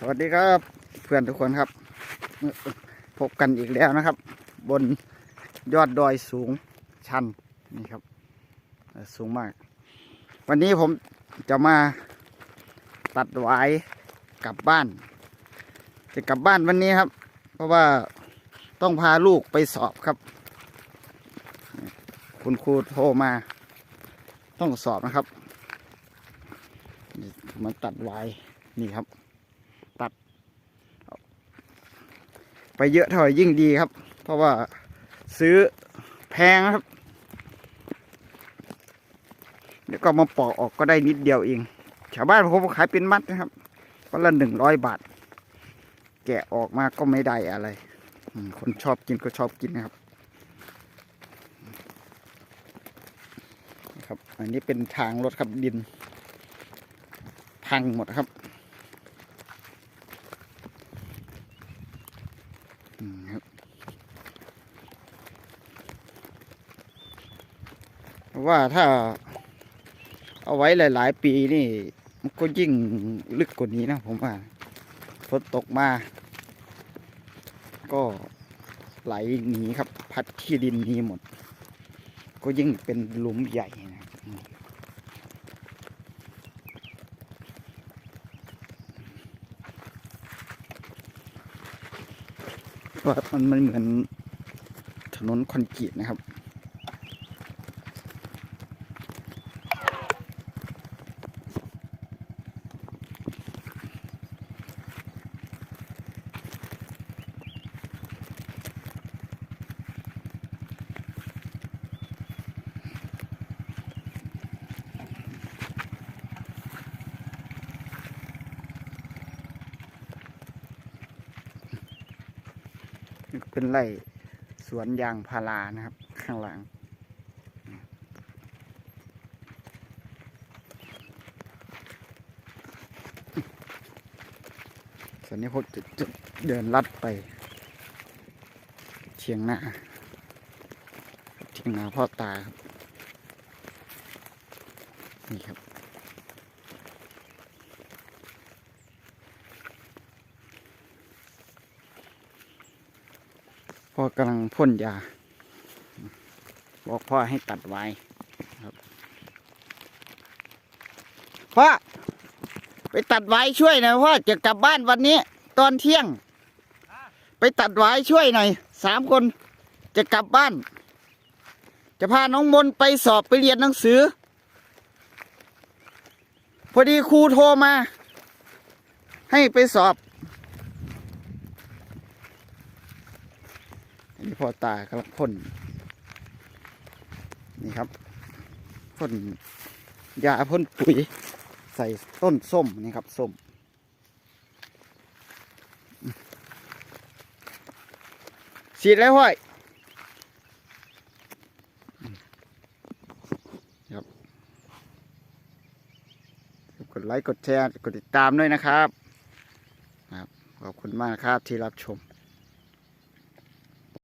สวัสดีครับ เพื่อนทุกคนครับ พบกันอีกแล้วนะครับ บนยอดดอยสูงชันนี่ครับ สูงมาก วันนี้ผมจะมาตัดหวายกลับบ้าน จะกลับบ้านวันนี้ครับ เพราะว่าต้องพาลูกไปสอบครับ คุณครูโทรมา ต้องสอบนะครับนี่มาตัดหวายนี่ครับ ตัด ไปเยอะเท่าไหร่ยิ่งดีครับ เพราะว่าซื้อแพงครับ เดี๋ยวก็มาปอกออกก็ได้นิดเดียวเอง ชาวบ้านผมขายเป็นมัดนะครับวันละหนึ่งร้อยบาท แกะออกมาก็ไม่ได้อะไร คนชอบกินก็ชอบกินนะครับครับ อันนี้เป็นทางรถครับดิน พังหมดครับอืมครับเพราะ ว่าถ้าเอาไว้หลาย ๆ ปีนี่มันก็ยิ่งลึกกว่านี้นะผมว่าฝนตกมา ก็ไหลหนีครับ พัดที่ดินหนี้หมด ก็ยิ่งเป็นหลุมใหญ่นะว่ามันมันเหมือนถนนคอนกรีตนะครับ นี่ก็เป็นไร่สวนยางพารานะครับ ข้างหลัง ส่วนนี้ผมจะจะเดินลัดไป เชียงหน้าเชียงนาพ่อตาครับ นี่ครับ พ่อกำลังพ่นยา บอกพ่อให้ตัดไว้ครับพ่อไปตัดไว้ช่วยหน่อยพ่อจะกลับบ้านวันนี้ ตอนเที่ยง ไปตัดไว้ช่วยหน่อยสามคนจะกลับบ้าน จะพาน้องมนไปสอบไปเรียนหนังสือ พอดีครูโทรมา ให้ไปสอบ อัน นี้พ่อตากำลังพ่นนี่ครับพ่นยาพ่นปุ๋ยใส่ต้นส้มนี่ครับส้มฉีดแล้วห้อยครับกดไลค์กดแชร์กดติดตามด้วยนะครับครับ ขอบคุณมากครับที่รับชม